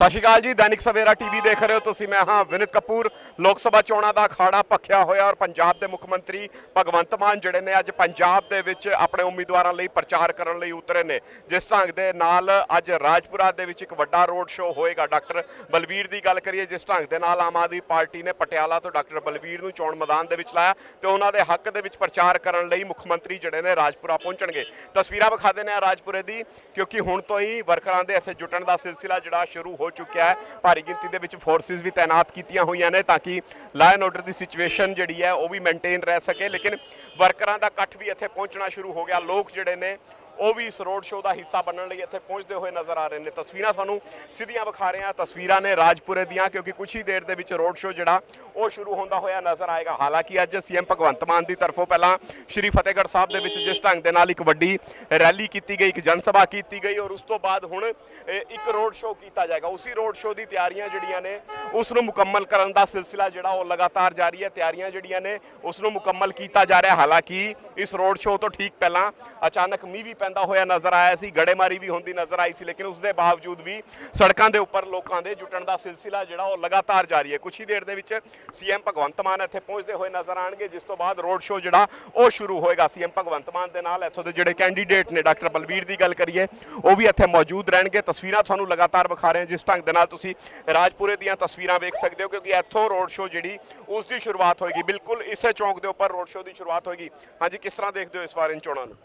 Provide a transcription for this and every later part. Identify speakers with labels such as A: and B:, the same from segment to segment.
A: ਸਤਿ ਸ਼੍ਰੀ ਅਕਾਲ ਜੀ, ਦੈਨਿਕ ਸਵੇਰਾ ਟੀਵੀ ਦੇਖ ਰਹੇ ਹੋ ਤੁਸੀਂ। ਮੈਂ ਹਾਂ ਵਿਨਿਤ ਕਪੂਰ। ਲੋਕ ਸਭਾ ਚੋਣਾਂ ਦਾ ਅਖਾੜਾ ਭਖਿਆ ਹੋਇਆ ਔਰ ਪੰਜਾਬ ਦੇ ਮੁੱਖ ਮੰਤਰੀ ਭਗਵੰਤ ਮਾਨ ਜਿਹੜੇ ਨੇ ਅੱਜ ਪੰਜਾਬ ਦੇ ਵਿੱਚ ਆਪਣੇ ਉਮੀਦਵਾਰਾਂ ਲਈ ਪ੍ਰਚਾਰ ਕਰਨ ਲਈ ਉਤਰੇ ਨੇ। ਜਿਸ ਢੰਗ ਦੇ ਨਾਲ ਅੱਜ ਰਾਜਪੁਰਾ ਦੇ ਵਿੱਚ ਇੱਕ ਵੱਡਾ ਰੋਡ ਸ਼ੋਅ ਹੋਏਗਾ ਡਾਕਟਰ ਬਲਵੀਰ ਦੀ ਗੱਲ ਕਰੀਏ, ਜਿਸ ਢੰਗ ਦੇ ਨਾਲ ਆਮ ਆਦਮੀ ਪਾਰਟੀ ਨੇ ਪਟਿਆਲਾ ਤੋਂ ਡਾਕਟਰ ਬਲਵੀਰ ਨੂੰ ਚੋਣ ਮੈਦਾਨ ਦੇ ਵਿੱਚ ਲਾਇਆ ਤੇ ਉਹਨਾਂ ਦੇ ਹੱਕ ਦੇ ਵਿੱਚ ਪ੍ਰਚਾਰ ਕਰਨ ਲਈ ਮੁੱਖ ਮੰਤਰੀ ਜਿਹੜੇ ਨੇ ਰਾਜਪੁਰਾ ਪਹੁੰਚਣਗੇ। ਤਸਵੀਰਾਂ ਵਿਖਾ ਦਿੰਦੇ ਆ ਰਾਜਪੁਰੇ ਦੀ, ਕਿਉਂਕਿ ਹੁਣ ਤੋਂ ਹੀ ਵਰਕਰਾਂ ਦੇ ਇੱਥੇ ਜੁਟਣ ਦਾ ਸਿਲਸਿਲਾ ਜਿਹੜਾ ਸ਼ੁਰੂ ਹੋ ਚੁੱਕਿਆ ਹੈ। ਭਾਰੀ ਗਿਣਤੀ ਦੇ ਵਿੱਚ ਫੋਰਸਿਸ ਵੀ ਤਾਇਨਾਤ ਕੀਤੀਆਂ ਹੋਈਆਂ ਨੇ ਤਾਂ ਕਿ ਲਾਅ ਆਰਡਰ ਦੀ ਸਿਚੁਏਸ਼ਨ ਜਿਹੜੀ ਹੈ ਉਹ ਵੀ ਮੇਨਟੇਨ ਰਹਿ ਸਕੇ। ਲੇਕਿਨ ਵਰਕਰਾਂ ਦਾ ਇਕੱਠ ਵੀ ਇੱਥੇ ਪਹੁੰਚਣਾ ਸ਼ੁਰੂ ਹੋ ਗਿਆ। ਲੋਕ ਜਿਹੜੇ ਨੇ ਉਹ ਵੀ ਇਸ ਰੋਡ ਸ਼ੋਅ ਦਾ ਹਿੱਸਾ ਬਣਨ ਲਈ ਇੱਥੇ ਪਹੁੰਚਦੇ ਹੋਏ ਨਜ਼ਰ ਆ ਰਹੇ ਨੇ। ਤਸਵੀਰਾਂ ਤੁਹਾਨੂੰ ਸਿੱਧੀਆਂ ਵਿਖਾ ਰਹੇ ਹਾਂ। ਤਸਵੀਰਾਂ ਨੇ ਰਾਜਪੁਰੇ ਦੀਆਂ, ਕਿਉਂਕਿ ਕੁਝ ਹੀ ਦੇਰ ਦੇ ਵਿੱਚ ਰੋਡ ਸ਼ੋਅ ਜਿਹੜਾ, ਉਹ ਸ਼ੁਰੂ ਹੁੰਦਾ ਹੋਇਆ ਨਜ਼ਰ ਆਏਗਾ। ਹਾਲਾਂਕਿ ਅੱਜ ਸੀਐਮ ਭਗਵੰਤ ਮਾਨ ਦੀ ਤਰਫੋਂ ਪਹਿਲਾਂ ਸ਼੍ਰੀ ਫਤਿਹਗੜ੍ਹ ਸਾਹਿਬ ਦੇ ਵਿੱਚ ਜਿਸ ਢੰਗ ਦੇ ਨਾਲ ਇੱਕ ਵੱਡੀ ਰੈਲੀ ਕੀਤੀ ਗਈ, ਇੱਕ ਜਨ ਸਭਾ ਕੀਤੀ ਗਈ, ਔਰ ਉਸ ਤੋਂ ਬਾਅਦ ਹੁਣ ਇੱਕ ਰੋਡ ਸ਼ੋਅ ਕੀਤਾ ਜਾਏਗਾ। ਉਸੇ ਰੋਡ ਸ਼ੋਅ ਦੀ ਤਿਆਰੀਆਂ ਜਿਹੜੀਆਂ ਨੇ, ਉਸ ਨੂੰ ਮੁਕੰਮਲ ਕਰਨ ਦਾ ਸਿਲਸਿਲਾ ਜਿਹੜਾ, ਉਹ ਲਗਾਤਾਰ ਜਾਰੀ ਹੈ। ਤਿਆਰੀਆਂ ਜਿਹੜੀਆਂ ਨੇ, ਉਸ ਨੂੰ ਮੁਕੰਮਲ ਕੀਤਾ ਜਾ ਰਿਹਾ। ਹਾਲਾਂਕਿ ਇਸ ਰੋਡ ਸ਼ੋਅ ਤੋਂ ਠੀਕ ਪਹਿਲਾਂ ਅਚਾਨਕ ਮੀਂਹ ਵੀ ਪੈ ਪੈਂਦਾ ਹੋਇਆ ਨਜ਼ਰ ਆਇਆ ਸੀ, ਗੜੇਮਾਰੀ ਵੀ ਹੁੰਦੀ ਨਜ਼ਰ ਆਈ ਸੀ, ਲੇਕਿਨ ਉਸ ਦੇ ਬਾਵਜੂਦ ਵੀ ਸੜਕਾਂ ਦੇ ਉੱਪਰ ਲੋਕਾਂ ਦੇ ਜੁਟਣ ਦਾ ਸਿਲਸਿਲਾ ਜਿਹੜਾ ਉਹ ਲਗਾਤਾਰ ਜਾਰੀ ਹੈ। ਕੁਝ ਹੀ ਦੇਰ ਦੇ ਵਿੱਚ ਸੀਐਮ ਭਗਵੰਤ ਮਾਨ ਇੱਥੇ ਪਹੁੰਚਦੇ ਹੋਏ ਨਜ਼ਰ ਆਣਗੇ, ਜਿਸ ਤੋਂ ਬਾਅਦ ਰੋਡ ਸ਼ੋਅ ਜਿਹੜਾ ਉਹ ਸ਼ੁਰੂ ਹੋਏਗਾ। ਸੀਐਮ ਭਗਵੰਤ ਮਾਨ ਦੇ ਨਾਲ ਇੱਥੋਂ ਦੇ ਜਿਹੜੇ ਕੈਂਡੀਡੇਟ ਨੇ, ਡਾਕਟਰ ਬਲਬੀਰ ਦੀ ਗੱਲ ਕਰੀਏ, ਉਹ ਵੀ ਇੱਥੇ ਮੌਜੂਦ ਰਹਿਣਗੇ। ਤਸਵੀਰਾਂ ਤੁਹਾਨੂੰ ਲਗਾਤਾਰ ਵਿਖਾ ਰਹੇ ਹਾਂ। ਜਿਸ ਢੰਗ ਦੇ ਨਾਲ ਤੁਸੀਂ ਰਾਜਪੁਰੇ ਦੀਆਂ ਤਸਵੀਰਾਂ ਵੇਖ ਸਕਦੇ ਹੋ, ਕਿਉਂਕਿ ਇੱਥੋਂ ਰੋਡ ਸ਼ੋਅ ਜਿਹੜੀ ਉਸ ਦੀ ਸ਼ੁਰੂਆਤ ਹੋਏਗੀ। ਬਿਲਕੁਲ ਇਸੇ ਚੌਂਕ ਦੇ ਉੱਪਰ ਰੋਡ ਸ਼ੋਅ ਦੀ ਸ਼ੁਰੂਆਤ ਹੋਏਗੀ। ਹਾਂਜੀ, ਕਿਸ ਤਰ੍ਹਾਂ ਦੇਖਦੇ ਹੋ ਇਸ ਵਾਰ ਇਨ ਚੋਣਾਂ ਨੂੰ?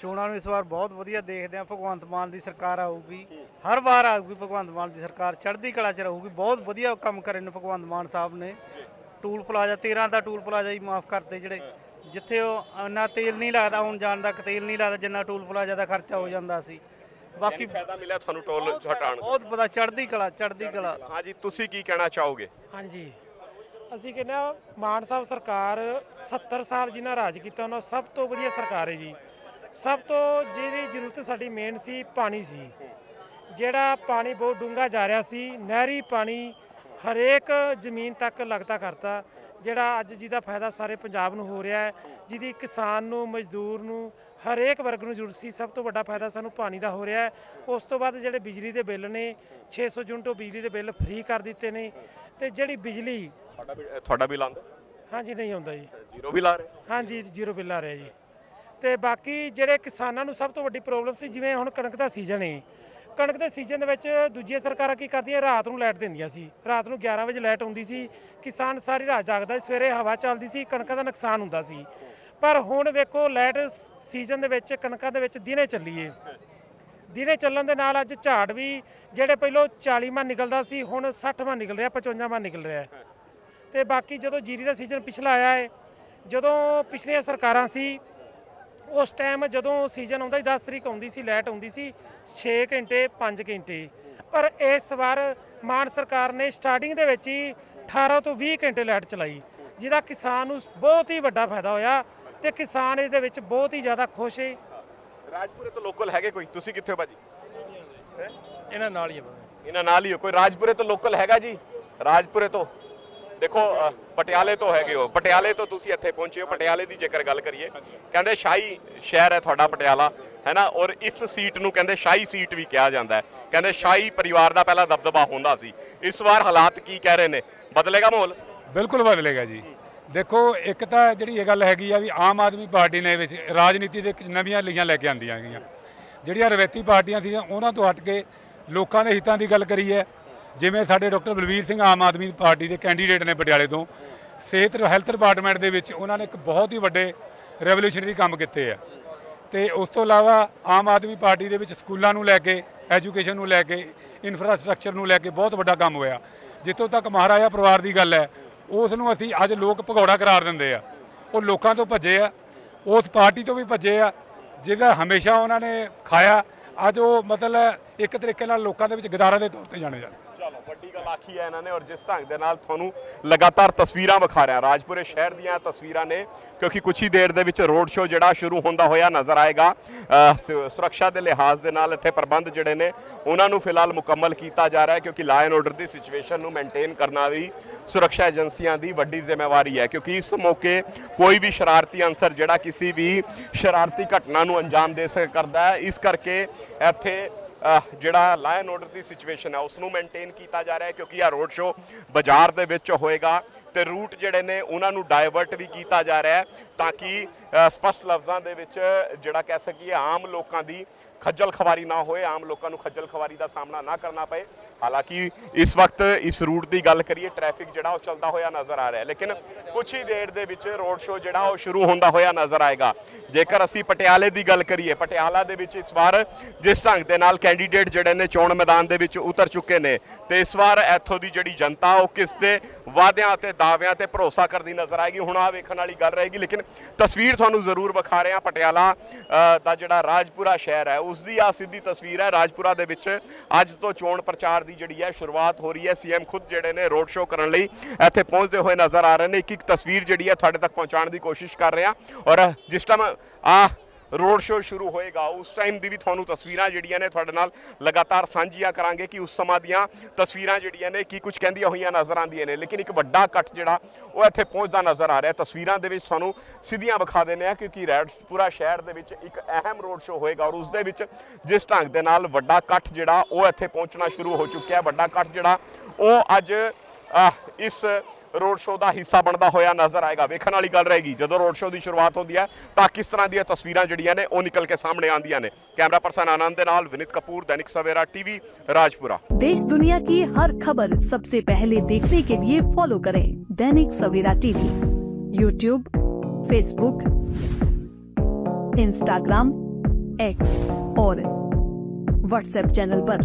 B: ਚੋਣਾਂ ਨੂੰ ਇਸ ਵਾਰ ਬਹੁਤ ਵਧੀਆ ਦੇਖਦੇ ਆ ਭਗਵੰਤ ਮਾਨ ਦੀ ਸਰਕਾਰ ਆਊਗੀ। ਹਰ ਵਾਰ ਆਊਗੀ ਭਗਵੰਤ ਮਾਨ ਦੀ ਸਰਕਾਰ। ਚੜ੍ਹਦੀ ਕਲਾ 'ਚ ਰਹੂਗੀ। ਬਹੁਤ ਵਧੀਆ ਕੰਮ ਕਰੇ ਨੇ ਭਗਵੰਤ ਮਾਨ ਸਾਹਿਬ ਨੇ। ਟੂਲ ਪਲਾਜ਼ਾ 13 ਦਾ ਟੂਲ ਪਲਾਜ਼ਾ ਹੀ ਮਾਫ ਕਰਤੇ ਜਿਹੜੇ। ਜਿੱਥੇ ਉਹ ਇੰਨਾ ਤੇਲ ਨਹੀਂ ਲੱਗਦਾ ਆਉਣ ਜਾਣ ਦਾ ਤੇਲ ਨਹੀਂ ਲੱਗਦਾ ਜਿੰਨਾ ਟੂਲ ਪਲਾਜ਼ਾ ਦਾ ਖਰਚਾ ਹੋ ਜਾਂਦਾ ਸੀ।
A: ਬਾਕੀ ਫਾਇਦਾ ਮਿਲਿਆ ਤੁਹਾਨੂੰ ਟੋਲ ਹਟਾਉਣ ਦਾ?
B: ਬਹੁਤ ਪਤਾ ਚੜ੍ਹਦੀ ਕਲਾ ਚੜ੍ਹਦੀ ਕਲਾ।
A: ਹਾਂਜੀ ਤੁਸੀਂ ਕੀ ਕਹਿਣਾ ਚਾਹੋਗੇ?
C: ਹਾਂਜੀ। ਅਸੀਂ ਕਹਿੰਦੇ ਆ ਮਾਨ ਸਾਹਿਬ ਸਰਕਾਰ 70 ਸਾਲ ਜਿਨ੍ਹਾਂ ਰਾਜ ਕੀਤਾ ਉਹਨਾਂ ਸਭ ਤੋਂ ਵਧੀਆ ਸਰਕਾਰ ਹੈ ਜੀ। ਸਭ ਤੋਂ ਜਿਹਦੀ ਜ਼ਰੂਰਤ ਸਾਡੀ ਮੇਨ ਸੀ ਪਾਣੀ ਸੀ। ਜਿਹੜਾ ਪਾਣੀ ਬਹੁਤ ਡੂੰਘਾ ਜਾ ਰਿਹਾ ਸੀ ਨਹਿਰੀ ਪਾਣੀ ਹਰੇਕ ਜ਼ਮੀਨ ਤੱਕ ਲੱਗਦਾ ਕਰਤਾ ਜਿਹੜਾ ਅੱਜ ਜਿਹਦਾ ਫਾਇਦਾ ਸਾਰੇ ਪੰਜਾਬ ਨੂੰ ਹੋ ਰਿਹਾ ਹੈ ਜਿਹਦੀ ਕਿਸਾਨ ਨੂੰ ਮਜ਼ਦੂਰ ਨੂੰ ਹਰੇਕ ਵਰਗ ਨੂੰ ਜ਼ਰੂਰਤ ਸੀ ਸਭ ਤੋਂ ਵੱਡਾ ਫਾਇਦਾ ਸਾਨੂੰ ਪਾਣੀ ਦਾ ਹੋ ਰਿਹਾ ਹੈ। ਉਸ ਤੋਂ ਬਾਅਦ ਜਿਹੜੇ ਬਿਜਲੀ ਦੇ ਬਿੱਲ ਨੇ 600 ਯੂਨਿਟ ਬਿਜਲੀ ਦੇ ਬਿੱਲ ਫ੍ਰੀ ਕਰ ਦਿੱਤੇ ਨੇ ਤੇ ਜਿਹੜੀ ਬਿਜਲੀ
A: ਤੁਹਾਡਾ ਵੀ ਤੁਹਾਡਾ ਵੀ ਲਾਉਂਦੇ
C: ਹਾਂਜੀ ਨਹੀਂ ਆਉਂਦਾ ਜੀ।
A: ਜ਼ੀਰੋ ਵੀ ਲਾ ਰਹੇ?
C: ਹਾਂਜੀ ਜ਼ੀਰੋ ਬਿੱਲ ਆ ਰਿਹਾ ਜੀ। ਤੇ ਬਾਕੀ ਜਿਹੜੇ ਕਿਸਾਨਾਂ ਨੂੰ ਸਭ ਤੋਂ ਵੱਡੀ ਪ੍ਰੋਬਲਮ ਸੀ, ਜਿਵੇਂ ਹੁਣ ਕਣਕ ਦਾ ਸੀਜ਼ਨ ਹੈ ਕਣਕ ਦੇ ਸੀਜ਼ਨ ਦੇ ਵਿੱਚ ਦੂਜੀਆਂ ਸਰਕਾਰਾਂ ਕੀ ਕਰਦੀਆਂ, ਰਾਤ ਨੂੰ ਲਾਈਟ ਦਿੰਦੀਆਂ ਸੀ। ਰਾਤ ਨੂੰ 11 ਵਜੇ ਲਾਈਟ ਆਉਂਦੀ ਸੀ। ਕਿਸਾਨ ਸਾਰੀ ਰਾਤ ਜਾਗਦਾ ਸੀ, ਸਵੇਰੇ ਹਵਾ ਚੱਲਦੀ ਸੀ, ਕਣਕਾਂ ਦਾ ਨੁਕਸਾਨ ਹੁੰਦਾ ਸੀ। ਪਰ ਹੁਣ ਵੇਖੋ ਲਾਈਟ ਸੀਜ਼ਨ ਦੇ ਵਿੱਚ ਕਣਕਾਂ ਦੇ ਵਿੱਚ ਦਿਨੇ ਚੱਲੀਏ। ਦਿਨੇ ਚੱਲਣ ਦੇ ਨਾਲ ਅੱਜ ਝਾੜ ਵੀ ਜਿਹੜੇ ਪਹਿਲਾਂ 40 ਮਣ ਨਿਕਲਦਾ ਸੀ, ਹੁਣ 60 ਮਣ ਨਿਕਲ ਰਿਹਾ 55 ਮਣ ਨਿਕਲ ਰਿਹਾ। ਹੈ ਤੇ ਬਾਕੀ ਜਦੋਂ ਜੀਰੀ ਦਾ ਸੀਜ਼ਨ ਪਿਛਲਾ ਆਇਆ ਹੈ ਜਦੋਂ ਪਿਛਲੀਆਂ ਸਰਕਾਰਾਂ ਸੀ ਉਸ ਟਾਈਮ ਜਦੋਂ ਸੀਜ਼ਨ ਆਉਂਦਾ ਸੀ 10 ਤਰੀਕ ਆਉਂਦੀ ਸੀ ਲਾਈਟ ਆਉਂਦੀ ਸੀ 6 ਘੰਟੇ 5 ਘੰਟੇ। ਪਰ ਇਸ ਵਾਰ ਮਾਨ ਸਰਕਾਰ ਨੇ ਸਟਾਰਟਿੰਗ ਦੇ ਵਿੱਚ ਹੀ 18 ਤੋਂ 20 ਘੰਟੇ ਲਾਈਟ ਚਲਾਈ ਜਿਹਦਾ ਕਿਸਾਨ ਨੂੰ ਬਹੁਤ ਹੀ ਵੱਡਾ ਫਾਇਦਾ ਹੋਇਆ ਤੇ ਕਿਸਾਨ ਇਸ ਦੇ ਵਿੱਚ ਬਹੁਤ ਹੀ ਜ਼ਿਆਦਾ ਖੁਸ਼ ਹੈ
A: ਰਾਜਪੁਰੇ ਤੋਂ ਲੋਕਲ ਹੈਗੇ ਕੋਈ? ਤੁਸੀਂ ਕਿੱਥੇ ਹੋ ਭਾਜੀ?
C: ਇਹਨਾਂ ਨਾਲ ਹੀ
A: ਇਹਨਾਂ ਨਾਲ ਹੀ ਹੋ। ਕੋਈ ਰਾਜਪੁਰੇ ਤੋਂ ਲੋਕਲ ਹੈਗਾ ਜੀ? ਰਾਜਪੁਰੇ ਤੋਂ? ਦੇਖੋ ਪਟਿਆਲੇ ਤੋਂ ਹੈਗੇ ਹੋ। ਪਟਿਆਲੇ ਤੋਂ ਤੁਸੀਂ ਇੱਥੇ ਪਹੁੰਚੇ ਹੋ। ਪਟਿਆਲੇ ਦੀ ਜੇਕਰ ਗੱਲ ਕਰੀਏ, ਕਹਿੰਦੇ ਸ਼ਾਹੀ ਸ਼ਹਿਰ ਹੈ ਤੁਹਾਡਾ ਪਟਿਆਲਾ ਹੈ ਨਾ ਔਰ ਇਸ ਸੀਟ ਨੂੰ ਕਹਿੰਦੇ ਸ਼ਾਹੀ ਸੀਟ ਵੀ ਕਿਹਾ ਜਾਂਦਾ ਹੈ। ਕਹਿੰਦੇ ਸ਼ਾਹੀ ਪਰਿਵਾਰ ਦਾ ਪਹਿਲਾ ਦਬਦਬਾ ਹੁੰਦਾ ਸੀ। ਇਸ ਵਾਰ ਹਾਲਾਤ ਕੀ ਕਹਿ ਰਹੇ ਨੇ? ਬਦਲੇਗਾ ਮਾਹੌਲ?
D: ਬਿਲਕੁਲ ਬਦਲੇਗਾ ਜੀ। ਦੇਖੋ, ਇੱਕ ਤਾਂ ਜਿਹੜੀ ਇਹ ਗੱਲ ਹੈਗੀ ਆ ਵੀ ਆਮ ਆਦਮੀ ਪਾਰਟੀ ਨੇ ਵਿੱਚ ਰਾਜਨੀਤੀ ਦੇ ਕੁਝ ਨਵੀਆਂ ਲਈਆਂ ਲੈ ਕੇ ਆਂਦੀਆਂ ਹੈਗੀਆਂ। ਜਿਹੜੀਆਂ ਰਵੈਤੀ ਪਾਰਟੀਆਂ ਸੀ ਉਹਨਾਂ ਤੋਂ ਹਟ ਕੇ ਲੋਕਾਂ ਦੇ ਹਿੱਤਾਂ ਦੀ ਗੱਲ ਕਰੀਏ ਜਿਵੇਂ ਸਾਡੇ ਡਾਕਟਰ ਬਲਵੀਰ ਸਿੰਘ ਆਮ ਆਦਮੀ ਪਾਰਟੀ ਦੇ ਕੈਂਡੀਡੇਟ ਨੇ ਪਟਿਆਲੇ ਤੋਂ, ਸਿਹਤ ਹੈਲਥ ਡਿਪਾਰਟਮੈਂਟ ਦੇ ਵਿੱਚ ਉਹਨਾਂ ਨੇ ਇੱਕ ਬਹੁਤ ਹੀ ਵੱਡੇ ਰੈਵੋਲੂਸ਼ਨਰੀ ਕੰਮ ਕੀਤੇ ਆ। ਤੇ ਉਸ ਤੋਂ ਇਲਾਵਾ ਆਮ ਆਦਮੀ ਪਾਰਟੀ ਦੇ ਵਿੱਚ ਸਕੂਲਾਂ ਨੂੰ ਲੈ ਕੇ, ਐਜੂਕੇਸ਼ਨ ਨੂੰ ਲੈ ਕੇ, ਇਨਫਰਾਸਟ੍ਰਕਚਰ ਨੂੰ ਲੈ ਕੇ ਬਹੁਤ ਵੱਡਾ ਕੰਮ ਹੋਇਆ। ਜਿੱਥੋਂ ਤੱਕ ਮਹਾਰਾਜਾ ਪਰਿਵਾਰ ਦੀ ਗੱਲ ਹੈ, ਉਸ ਨੂੰ ਅਸੀਂ ਅੱਜ ਲੋਕ ਭਗੌੜਾ ਕਰਾਰ ਦਿੰਦੇ ਆ। ਉਹ ਲੋਕਾਂ ਤੋਂ ਭੱਜੇ ਆ, ਉਸ ਪਾਰਟੀ ਤੋਂ ਵੀ ਭੱਜੇ ਆ, ਜਿਹਦਾ ਹਮੇਸ਼ਾ ਉਹਨਾਂ ਨੇ ਖਾਇਆ, ਅੱਜ ਉਹ ਮਤਲਬ ਇੱਕ ਤਰੀਕੇ ਨਾਲ ਲੋਕਾਂ ਦੇ ਵਿੱਚ ਗਦਾਰਾਂ ਦੇ ਤੌਰ ਤੇ ਜਾਣੇ ਜਾਂਦੇ।
A: ਵੱਡੀ ਗੱਲ ਆਖੀ ਹੈ ਇਹਨਾਂ ਨੇ ਔਰ ਜਿਸ ਢੰਗ ਦੇ ਨਾਲ ਤੁਹਾਨੂੰ ਲਗਾਤਾਰ ਤਸਵੀਰਾਂ ਵਿਖਾ ਰਿਹਾ, ਰਾਜਪੁਰੇ ਸ਼ਹਿਰ ਦੀਆਂ ਤਸਵੀਰਾਂ ਨੇ, ਕਿਉਂਕਿ ਕੁਝ ਹੀ ਦੇਰ ਦੇ ਵਿੱਚ ਰੋਡ ਸ਼ੋਅ ਜਿਹੜਾ ਸ਼ੁਰੂ ਹੁੰਦਾ ਹੋਇਆ ਨਜ਼ਰ ਆਏਗਾ। ਸੁਰੱਖਿਆ ਦੇ ਲਿਹਾਜ਼ ਦੇ ਨਾਲ ਇੱਥੇ ਪ੍ਰਬੰਧ ਜਿਹੜੇ ਨੇ, ਉਹਨਾਂ ਨੂੰ ਫਿਲਹਾਲ ਮੁਕੰਮਲ ਕੀਤਾ ਜਾ ਰਿਹਾ ਹੈ, ਕਿਉਂਕਿ ਲਾ ਐਂਡ ਆਰਡਰ ਦੀ ਸਿਚੁਏਸ਼ਨ ਨੂੰ ਮੇਨਟੇਨ ਕਰਨਾ ਵੀ ਸੁਰੱਖਿਆ ਏਜੰਸੀਆਂ ਦੀ ਵੱਡੀ ਜ਼ਿੰਮੇਵਾਰੀ ਹੈ, ਕਿਉਂਕਿ ਇਸ ਮੌਕੇ ਕੋਈ ਵੀ ਸ਼ਰਾਰਤੀ ਅੰਸਰ ਜਿਹੜਾ ਕਿਸੇ ਵੀ ਸ਼ਰਾਰਤੀ ਘਟਨਾ ਨੂੰ ਅੰਜਾਮ ਦੇ ਸਕਦਾ ਹੈ। ਇਸ ਕਰਕੇ ਇੱਥੇ ਜਿਹੜਾ ਲਾਇਨ ਆਰਡਰ ਦੀ ਸਿਚੁਏਸ਼ਨ ਹੈ ਉਸ ਨੂੰ ਮੇਨਟੇਨ ਕੀਤਾ ਜਾ ਰਿਹਾ ਹੈ ਕਿਉਂਕਿ ਇਹ ਰੋਡ ਸ਼ੋ ਬਾਜ਼ਾਰ ਦੇ ਵਿੱਚ ਹੋਏਗਾ ਤੇ ਰੂਟ ਜਿਹੜੇ ਨੇ, ਉਹਨਾਂ ਨੂੰ ਡਾਇਵਰਟ ਵੀ ਕੀਤਾ ਜਾ ਰਿਹਾ ਹੈ ਤਾਂ ਕਿ ਸਪਸ਼ਟ ਲਫ਼ਜ਼ਾਂ ਦੇ ਵਿੱਚ ਜਿਹੜਾ ਕਹਿ ਸਕੀਏ ਆਮ ਲੋਕਾਂ ਦੀ ਖੱਜਲ ਖਵਾਰੀ ਨਾ ਹੋਏ, ਆਮ ਲੋਕਾਂ ਨੂੰ ਖੱਜਲ ਖਵਾਰੀ ਦਾ ਸਾਹਮਣਾ ਨਾ ਕਰਨਾ ਪਏ। ਹਾਲਾਂਕਿ ਇਸ ਵਕਤ ਇਸ ਰੂਟ ਦੀ ਗੱਲ ਕਰੀਏ ਟ੍ਰੈਫਿਕ ਜਿਹੜਾ ਉਹ ਚੱਲਦਾ ਹੋਇਆ ਨਜ਼ਰ ਆ ਰਿਹਾ ਲੇਕਿਨ ਕੁਝ ਹੀ ਦੇਰ ਦੇ ਵਿੱਚ ਰੋਡ ਸ਼ੋ ਜਿਹੜਾ ਉਹ ਸ਼ੁਰੂ ਹੁੰਦਾ ਹੋਇਆ ਨਜ਼ਰ ਆਏਗਾ। ਜੇਕਰ ਅਸੀਂ ਪਟਿਆਲੇ ਦੀ ਗੱਲ ਕਰੀਏ, ਪਟਿਆਲਾ ਦੇ ਵਿੱਚ ਇਸ ਵਾਰ ਜਿਸ ਢੰਗ ਦੇ ਨਾਲ ਕੈਂਡੀਡੇਟ ਜਿਹੜੇ ਨੇ ਚੋਣ ਮੈਦਾਨ ਦੇ ਵਿੱਚ ਉਤਰ ਚੁੱਕੇ ਨੇ, ਤੇ ਇਸ ਵਾਰ ਇੱਥੋਂ ਦੀ ਜਿਹੜੀ ਜਨਤਾ, ਉਹ ਕਿਸ ਦੇ ਵਾਅਦਿਆਂ ਅਤੇ ਦਾਅਵਿਆਂ ਤੇ ਭਰੋਸਾ ਕਰਦੀ ਨਜ਼ਰ ਆਏਗੀ? ਹੁਣ ਆ ਵੇਖਣ ਵਾਲੀ ਗੱਲ ਰਹੇਗੀ, ਲੇਕਿਨ ਤਸਵੀਰ ਤੁਹਾਨੂੰ ਜ਼ਰੂਰ ਵਿਖਾ ਰਹੇ ਹਾਂ। ਪਟਿਆਲਾ ਦਾ ਜਿਹੜਾ ਰਾਜਪੁਰਾ ਸ਼ਹਿਰ ਹੈ, ਉਸ ਦੀ ਆ ਸਿੱਧੀ ਤਸਵੀਰ ਹੈ। ਰਾਜਪੁਰਾ ਦੇ ਵਿੱਚ ਅੱਜ ਤੋਂ ਚੋਣ ਪ੍ਰਚਾਰ ਦੀ ਜਿਹੜੀ ਹੈ, ਸ਼ੁਰੂਆਤ ਹੋ ਰਹੀ ਹੈ। ਸੀਐਮ ਖੁਦ ਜਿਹੜੇ ਨੇ ਰੋਡ ਸ਼ੋਅ ਕਰਨ ਲਈ ਇੱਥੇ ਪਹੁੰਚਦੇ ਹੋਏ ਨਜ਼ਰ ਆ ਰਹੇ ਨੇ। ਇੱਕ ਇੱਕ ਤਸਵੀਰ ਜਿਹੜੀ ਹੈ, ਤੁਹਾਡੇ ਤੱਕ ਪਹੁੰਚਾਉਣ ਦੀ ਕੋਸ਼ਿਸ਼ ਕਰ ਰਹੇ ਹਾਂ। ਔਰ ਜਿਸ ਟਾਈਮ ਆ ਰੋਡ ਸ਼ੋਅ ਸ਼ੁਰੂ ਹੋਏਗਾ। ਉਸ ਟਾਈਮ ਦੀ ਵੀ ਤੁਹਾਨੂੰ ਤਸਵੀਰਾਂ ਜਿਹੜੀਆਂ ਨੇ ਤੁਹਾਡੇ ਨਾਲ ਲਗਾਤਾਰ ਸਾਂਝੀਆਂ ਕਰਾਂਗੇ ਕਿ ਉਸ ਸਮਾਂ ਦੀਆਂ ਤਸਵੀਰਾਂ ਜਿਹੜੀਆਂ ਨੇ, ਕੀ ਕੁਝ ਕਹਿੰਦੀਆਂ ਹੋਈਆਂ ਨਜ਼ਰ ਆਉਂਦੀਆਂ ਨੇ। ਲੇਕਿਨ ਇੱਕ ਵੱਡਾ ਇਕੱਠ ਜਿਹੜਾ, ਉਹ ਇੱਥੇ ਪਹੁੰਚਦਾ ਨਜ਼ਰ ਆ ਰਿਹਾ। ਤਸਵੀਰਾਂ ਦੇ ਵਿੱਚ ਤੁਹਾਨੂੰ ਸਿੱਧੀਆਂ ਵਿਖਾ ਦਿੰਦੇ ਆ ਕਿਉਂਕਿ ਰੈਡਪੁਰਾ ਸ਼ਹਿਰ ਦੇ ਵਿੱਚ ਇੱਕ ਅਹਿਮ ਰੋਡ ਸ਼ੋਅ ਹੋਏਗਾ ਔਰ ਉਸ ਦੇ ਵਿੱਚ ਜਿਸ ਢੰਗ ਦੇ ਨਾਲ ਵੱਡਾ ਇਕੱਠ ਜਿਹੜਾ, ਉਹ ਇੱਥੇ ਪਹੁੰਚਣਾ ਸ਼ੁਰੂ ਹੋ ਚੁੱਕਿਆ। ਹੈ ਵੱਡਾ ਇਕੱਠ ਜਿਹੜਾ, ਉਹ ਅੱਜ ਇਸ ਰੋਡ ਸ਼ੋਅ ਦਾ ਹਿੱਸਾ ਬਣਦਾ ਹੋਇਆ ਨਜ਼ਰ ਆਏਗਾ ਵੇਖਣ ਵਾਲੀ ਗੱਲ ਰਹੇਗੀ ਜਦੋਂ ਰੋਡ ਸ਼ੋਅ ਦੀ ਸ਼ੁਰੂਆਤ ਹੁੰਦੀ ਹੈ ਤਾਂ ਕਿਸ ਤਰ੍ਹਾਂ ਦੀਆਂ ਤਸਵੀਰਾਂ ਜਿਹੜੀਆਂ ਨੇ ਉਹ ਨਿਕਲ ਕੇ ਸਾਹਮਣੇ ਆਉਂਦੀਆਂ ਨੇ ਕੈਮਰਾ ਪਰਸਨ ਆਨੰਦ ਦੇ ਨਾਲ ਵਿਨਿਤ ਕਪੂਰ ਦੈਨਿਕ ਸਵੇਰਾ ਟੀਵੀ ਰਾਜਪੁਰਾ
E: देश दुनिया की हर खबर सबसे पहले देखने के लिए फॉलो करें Dainik Savera TV YouTube Facebook Instagram X और व्हाट्सएप चैनल पर।